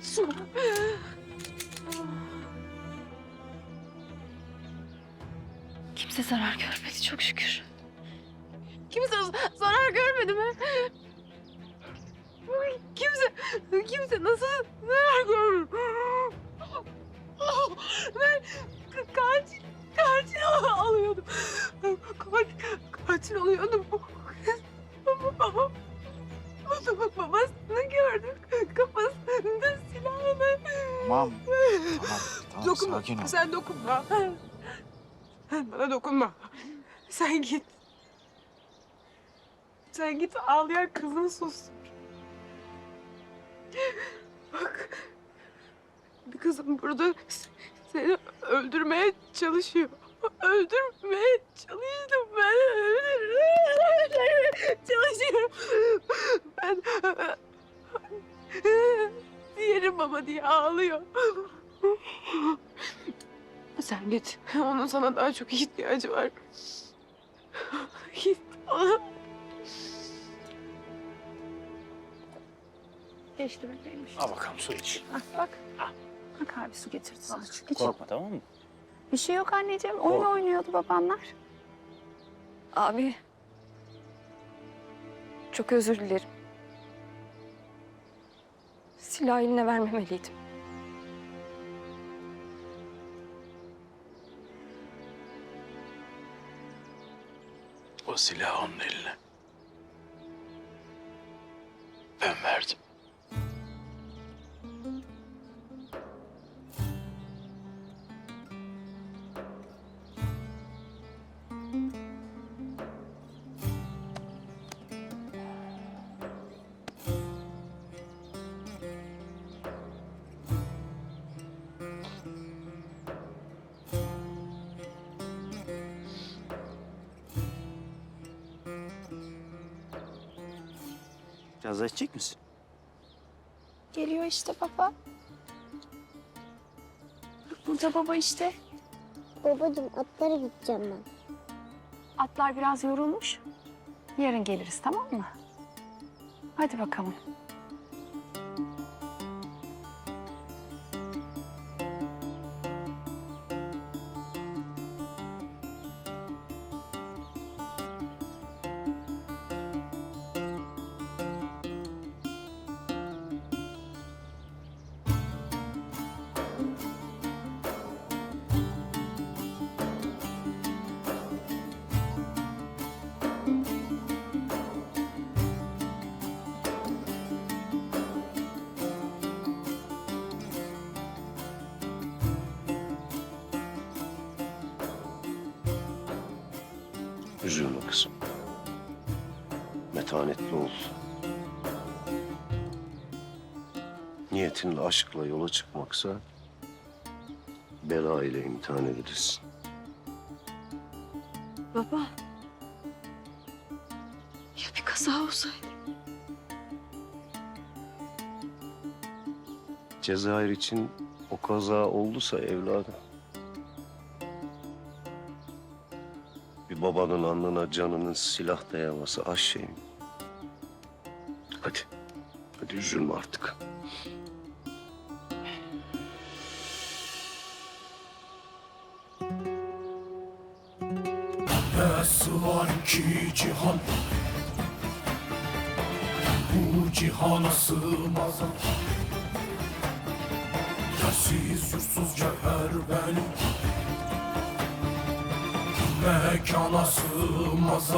수모 Kimse zarar görmedi çok şükür. Kimse zarar görmedi mi? Kimse, kimse nasıl zarar görmedi? Ben ka- katil, katil al- alıyordum. Katil, katil oluyordum. Babam, babasını gördüm. Kafasında silahla. Tamam. Tamam. Tamam dokunma, sakin ol. sen dokunma. Bana dokunma. Sen git. Sen git ağlayan kızını sustur. Bak. Bir kızım burada seni öldürmeye çalışıyor. Öldürmeye çalıştım ben. Çalışıyorum. Ben diğerim baba diye ağlıyor. Sen git. Onun sana daha çok ihtiyacı var. Git. Geçti bebeğmiş. Al bakalım su iç. Bak bak. Bak abi su getirdi sana. Geç. Korkma tamam mı? Bir şey yok anneciğim. Oyun Kork. oynuyordu babanlar. Abi. Çok özür dilerim. Silah eline vermemeliydim. O silahı onun eline. Ben verdim. Biraz daha içecek misin? Geliyor işte baba. Burada baba işte. Babacığım atlara gideceğim ben. Atlar biraz yorulmuş. Yarın geliriz tamam mı? Hadi bakalım. Üzülme kızım. Metanetli ol. Niyetin aşkla yola çıkmaksa bela ile imtihan edilirsin. Baba. Ya bir kaza olsaydı? Cezayir için o kaza olduysa evladım. Bir babanın alnına canının silah dayaması az şey mi? Hadi. Hadi üzülme artık. Nasıl var ki cihan Bu cihana sığmaz Yersiz yursuz cevher benim Mekana sığmaz